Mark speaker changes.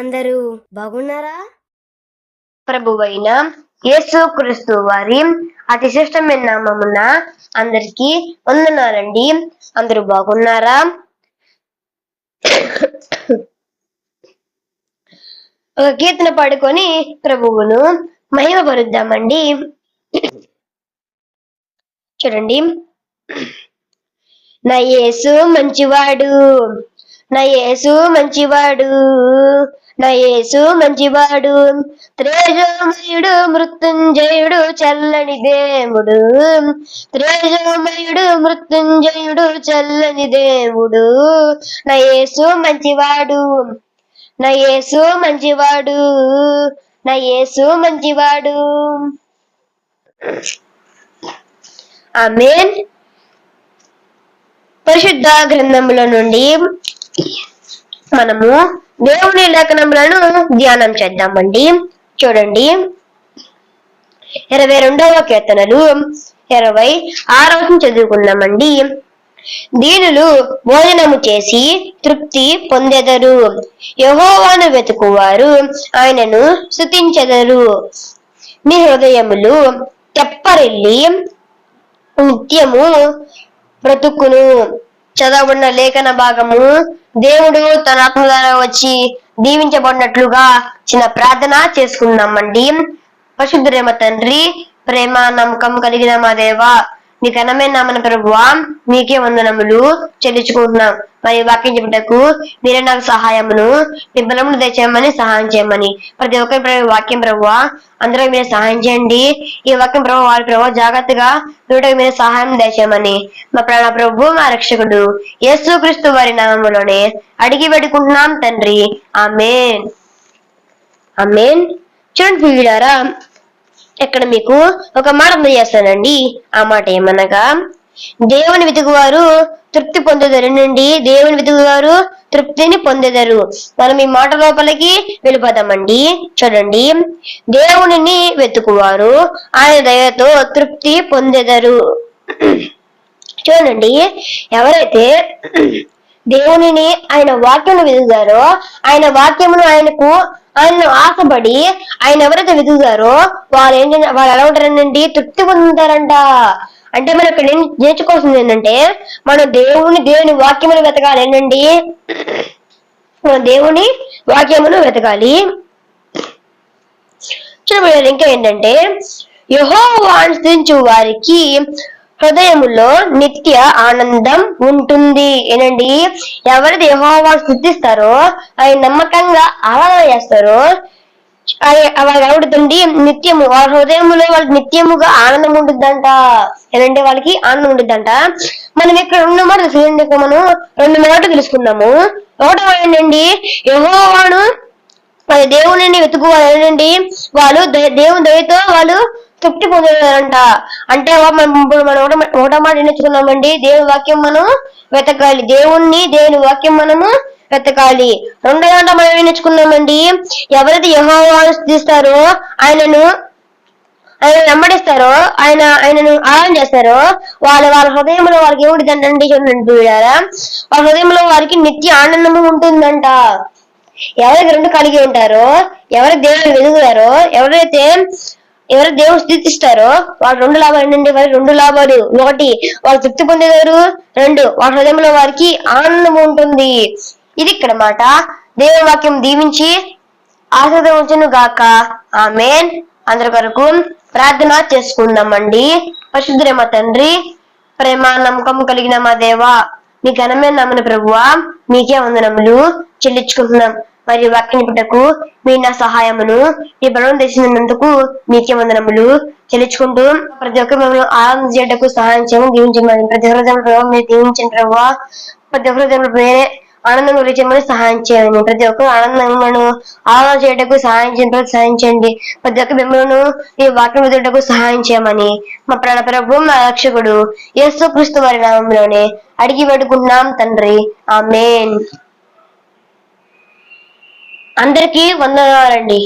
Speaker 1: అందరూ బాగున్నారా?
Speaker 2: ప్రభువైన యేసు క్రీస్తు వారి అతి శ్రేష్టమైన నామమున అందరికి వందనాలండి. అందరూ బాగున్నారా? ఒక కీర్తన పాడుకొని ప్రభువును మహిమ పరుద్దామండి చూడండి. నా యేసు మంచివాడు నా యేసు మంచివాడు నా యేసు మంచివాడు. త్రేజోమయుడు మృత్యుంజయుడు చల్లని దేవుడు. త్రేజోమయుడు మృత్యుంజయుడు చల్లని దేవుడు. నయేసు మంచివాడు. నయేసు మంచివాడు. నయేసు మంచివాడు. ఆమెన్. పరిశుద్ధ గ్రంథముల నుండి మనము దేవుని లేఖనములను ధ్యానం చేద్దామండి. చూడండి. ఇరవై రెండవ కీర్తనలు ఇరవై ఆరవ చదువుకున్నామండి దీనులు భోజనము చేసి తృప్తి పొందెదరు. యహోవాను వెతుకువారు ఆయనను స్తుతించెదరు. మీ హృదయములు తెప్పరిల్లి నిత్యము బ్రతుకును. చదవబడిన లేఖన భాగము. దేవుడు తన ఆత్మ ద్వారా వచ్చి దీవించబడినట్లుగా చిన్న ప్రార్థన చేసుకుందామండి. పరిశుద్ధురేమ తండ్రి ప్రేమ నమ్మకం కలిగిన మా దేవ నీ ఘనమైన నామన ప్రభువా మీకే వందనములు చెల్లించుకుంటున్నాం. మరి వాక్యం చెప్పుటకు మీరే నాకు సహాయమును మీ బలమును తెచ్చేయమని సహాయం చేయమని. ప్రతి ఒక్కరి ప్రభు వాక్యం ప్రభు అందరూ మీరు సహాయం చేయండి. ఈ వాక్యం ప్రభు వారి ప్రభు జాగ్రత్తగా వీటికి మీరు సహాయం దయచేయమని. మా ప్రాణ ప్రభు మా రక్షకుడు యేసుక్రీస్తు వారి నామములోనే అడిగి పెట్టుకుంటున్నాం తండ్రి. ఆమెన్. ఆమెన్. చూడండి ప్రియులారా ఇక్కడ మీకు ఒక మాట అందజేస్తానండి. ఆ మాట ఏమనగా దేవుని వెతుకువారు తృప్తి పొందెదరు నుండి దేవుని వెతుకువారు తృప్తిని పొందెదరు. మనం ఈ మాట లోపలికి వెళ్ళిపోదామండి. చూడండి. దేవునిని వెతుకువారు. ఆయన దయతో తృప్తి పొందెదరు. చూడండి. ఎవరైతే దేవునిని ఆయన వాక్యమును వెతుకుతారో ఆయన వాక్యమును ఆయనకు ఆయనను ఆశపడి ఆయన ఎవరైతే వెతుకుతారో వాళ్ళు ఏంటంటే వాళ్ళు ఎలా ఉంటారండి తృప్తి పొందుతారంట. అంటే మనం ఇక్కడ నేర్చుకోవాల్సింది ఏంటంటే మనం దేవుని దేవుని వాక్యమును వెతకాలి. ఏంటండి? మనం దేవుని వాక్యమును వెతకాలి. చూడబోయేది ఇంకా ఏంటంటే యహో అనుసరించు వారికి హృదయములో నిత్య ఆనందం ఉంటుంది. ఏనండి ఎవరైతే యహోవాన్ స్థుతిస్తారో ఆయన నమ్మకంగా ఆరాధన చేస్తారో ఆయన- ఎవడుతుంది నిత్యము వాళ్ళ హృదయంలో వాళ్ళకి నిత్యముగా ఆనందం ఉంటుందంట ఏనంటే వాళ్ళకి ఆనందం ఉంటుందంట మనం ఇక్కడ ఉన్న మాట ఇక్కడ మనం రెండు మాటలు తెలుసుకుందాము. ఒకటో ఏంటండి? యహోవాను మరి దేవుని వెతుకువాలండి వాళ్ళు దేవుని దయతో వాళ్ళు తృప్తి పొందుతారంట అంటే మనం ఇప్పుడు మనం ఒకటో మాట నేర్చుకున్నామండి దేవుని వాక్యం మనం వెతకాలి. దేవుణ్ణి దేవుని వాక్యం మనము వెతకాలి. రెండో దాంట్లో మనం ఏం నేర్చుకున్నామండి? ఎవరైతే యహోవాను స్థుతిస్తారో ఆయనను ఆయన వెంబడిస్తారో ఆయన ఆయనను ఆరాధన చేస్తారో వాళ్ళ వాళ్ళ హృదయంలో వారికి ఏమిటిదంటే చూడండి వాళ్ళ హృదయంలో వారికి నిత్య ఆనందము ఉంటుందంట. ఎవరికి రెండు కలిగి ఉంటారో ఎవరు దేవుని వెతుకుతారో ఎవరైతే ఎవరు దేవుడు స్థితిస్తారో వాళ్ళు రెండు లాభాలు ఏంటంటే వారి రెండు లాభాలు. ఒకటి వాళ్ళు తృప్తి పొందేదారు రెండు వాళ్ళ హృదయంలో వారికి ఆనందం ఉంటుంది. ఇది ఇక్కడ మాట దేవుని వాక్యం దీవించి ఆశీర్వదించును గాక. ఆమెన్. అందరి కొరకు ప్రార్థన చేసుకుందామండి. పరిశుద్ధుడే తండ్రి ప్రేమ నమ్మకం కలిగిన మా దేవా మీ ఘనమైన నమ్మని ప్రభువా మీకే వందనములు చెల్లించుకుంటున్నాం. మరియు వాక్యం పుట్టకు మీ నా సహాయమును ఈ బలం తెచ్చినందుకు మీకే వందనములు చెల్లించుకుంటూ ప్రతి ఒక్కరు మిమ్మల్ని ఆనందం సహాయం చేయమని దీవించమని ప్రతి హృదయం ప్రభావం మీరు దీవించండి ప్రభువా. ప్రతి హృదయంలో వేరే ఆనందం గురించమని సహాయం చేయండి. ప్రతి ఒక్కరు ఆనందములను ఆలోచన చేయటకు సహాయం చేయడానికి సహాయం చేయండి. ప్రతి ఒక్క మిమ్మల్ని ఈ వాక్యం ఎదుటకు సహాయం చేయమని మా ప్రాణ ప్రభు మా రక్షకుడు యేసు క్రీస్తు వారి నామంలోనే అడిగి పెట్టుకుంటున్నాం తండ్రి. మెయిన్ అందరికీ వందనాలండి.